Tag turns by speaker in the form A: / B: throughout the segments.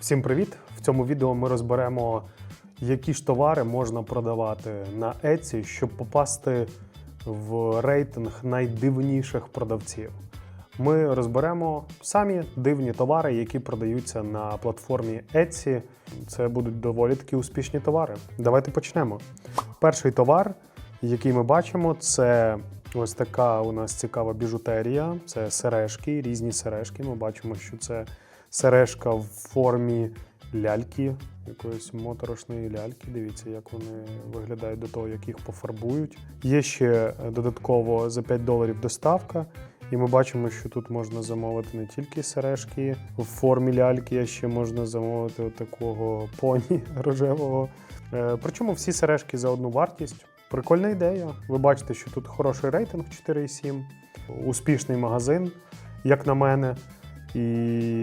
A: Всім привіт! В цьому відео ми розберемо, які ж товари можна продавати на Etsy, щоб попасти в рейтинг найдивніших продавців. Ми розберемо самі дивні товари, які продаються на платформі Etsy. Це будуть доволі такі успішні товари. Давайте почнемо. Перший товар, який ми бачимо, це ось така у нас цікава біжутерія. Це сережки, різні сережки. Ми бачимо, що це сережка в формі ляльки, якоїсь моторошної ляльки. Дивіться, як вони виглядають до того, як їх пофарбують. Є ще е, додатково за 5 доларів доставка. І ми бачимо, що тут можна замовити не тільки сережки в формі ляльки, а ще можна замовити такого поні рожевого. Е, Причому всі сережки за одну вартість. Прикольна ідея. Ви бачите, що тут хороший рейтинг 4,7, успішний магазин, як на мене. І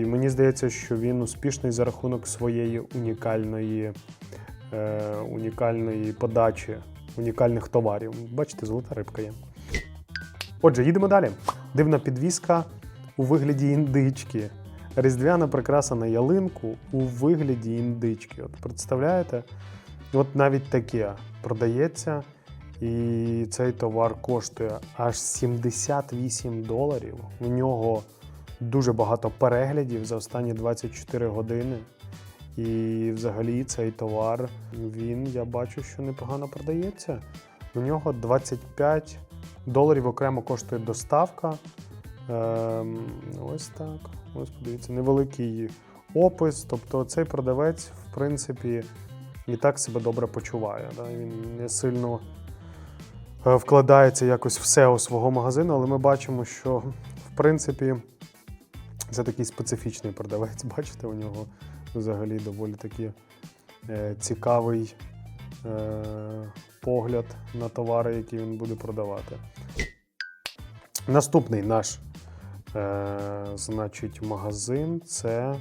A: мені здається, що він успішний за рахунок своєї унікальної, е, унікальної подачі, унікальних товарів. Бачите, золота рибка є. Отже, їдемо далі. Дивна підвіска у вигляді індички. Різдвяна прикраса на ялинку у вигляді індички. От представляєте? От навіть таке продається, і цей товар коштує аж 78 доларів. У нього дуже багато переглядів за останні 24 години. І взагалі цей товар, він, я бачу, що непогано продається. У нього 25 доларів окремо коштує доставка. Ем, ось так. Ось подивіться, невеликий опис. Тобто цей продавець, в принципі, і так себе добре почуває. Да? Він не сильно е, вкладається якось в SEO свого магазину, але ми бачимо, що в принципі це такий специфічний продавець. Бачите, у нього взагалі доволі таки е, цікавий е, погляд на товари, які він буде продавати. Наступний наш е, значить, магазин це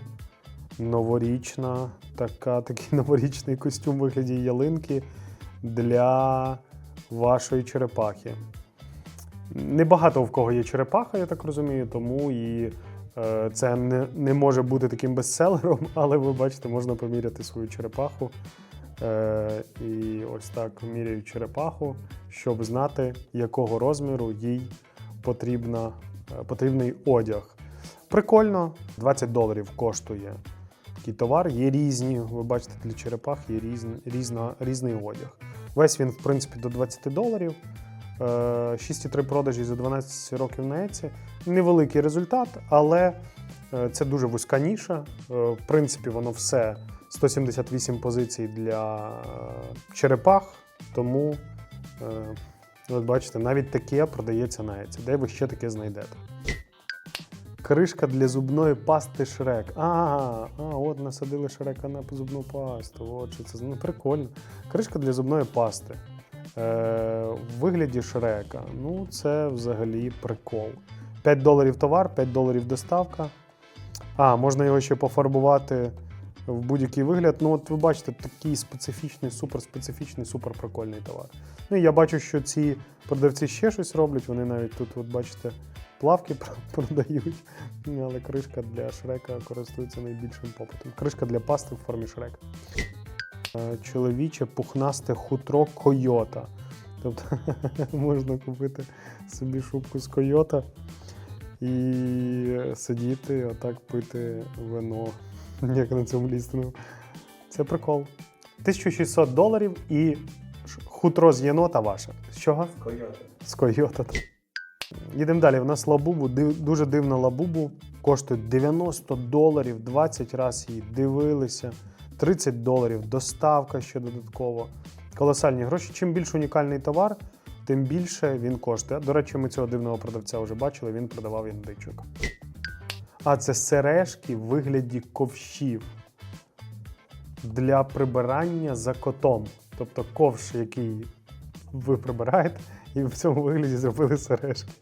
A: новорічна, така, такий новорічний костюм у вигляді ялинки для вашої черепахи. Небагато в кого є черепаха, я так розумію, тому і це не, не може бути таким бестселером, але ви бачите, можна поміряти свою черепаху. Е, і ось так міряють черепаху, щоб знати, якого розміру їй потрібна, е, потрібний одяг. Прикольно, 20 доларів коштує такий товар. Є різні, ви бачите, для черепах є різні, різна, різний одяг. Весь він, в принципі, до 20 доларів. Е, 6,3 продажі за 12 років на Еці. Невеликий результат, але е, це дуже вузька ніша. Е, В принципі, воно все 178 позицій для е, черепах, тому, е, от бачите, навіть таке продається на Еці. Де ви ще таке знайдете? Кришка для зубної пасти Шрек. А, а от насадили Шрека на зубну пасту. От що це ну, прикольно. Кришка для зубної пасти. Е, в вигляді Шрека. Ну, це взагалі прикол. 5 доларів товар, 5 доларів доставка. А, можна його ще пофарбувати в будь-який вигляд. Ну, от ви бачите, такий специфічний, суперспецифічний, суперприкольний товар. Ну я бачу, що ці продавці ще щось роблять. Вони навіть тут, от бачите, плавки продають. Ну, Але кришка для шрека користується найбільшим попитом. Кришка для пасти в формі шрека. Е, Чоловіче пухнасте хутро койота. Тобто можна купити собі шубку з койота і сидіти, отак пити вино, як на цьому лістингу. Це прикол. 1600 доларів і хутро з єнота ваше. З чого?
B: З Койота.
A: З койота. Їдемо далі. У нас лабубу, дуже дивна лабубу. Коштує 90 доларів, 20 разів її дивилися. 30 доларів, доставка ще додатково. Колосальні гроші. Чим більш унікальний товар, тим більше він коштує. До речі, ми цього дивного продавця вже бачили, він продавав індичок. А це сережки в вигляді ковшів для прибирання за котом. Тобто ковш, який ви прибираєте, і в цьому вигляді зробили сережки.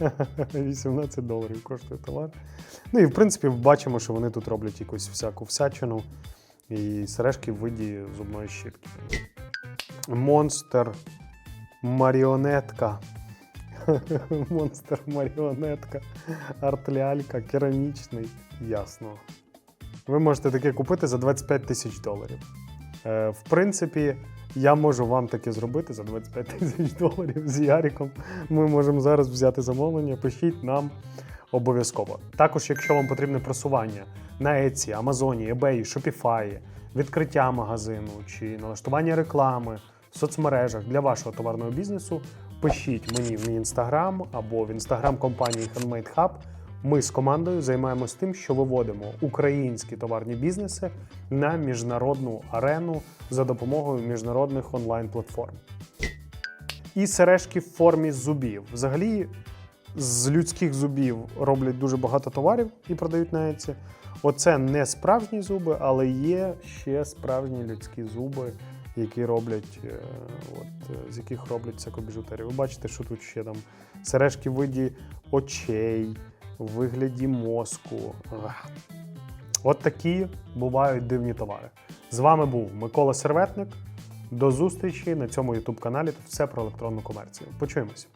A: 18 доларів коштує товар. Ну і в принципі бачимо, що вони тут роблять якусь всяку всячину. І сережки в виді зубної щітки. Монстр маріонетка. Монстр маріонетка. Арт-лялька, керамічний. Ясно. ви можете таке купити за 25 тисяч доларів. Е, в принципі, я можу вам таке зробити за 25 тисяч доларів з Яріком. Ми можемо зараз взяти замовлення. Пишіть нам обов'язково. Також, якщо вам потрібне просування на Etsy, Амазоні, eBay, Shopify, відкриття магазину чи налаштування реклами в соцмережах для вашого товарного бізнесу, пишіть мені в мій інстаграм або в інстаграм компанії Handmade Hub. Ми з командою займаємось тим, що виводимо українські товарні бізнеси на міжнародну арену за допомогою міжнародних онлайн-платформ. І сережки в формі зубів. Взагалі, з людських зубів роблять дуже багато товарів і продають на Etsy. Оце не справжні зуби, але є ще справжні людські зуби, які роблять, е, от, е, з яких роблять всяку біжутерію. Ви бачите, що тут ще там сережки в виді очей, в вигляді мозку. От такі бувають дивні товари. З вами був Микола Серветник. До зустрічі на цьому youtube каналі. Тут все про електронну комерцію. Почуємось.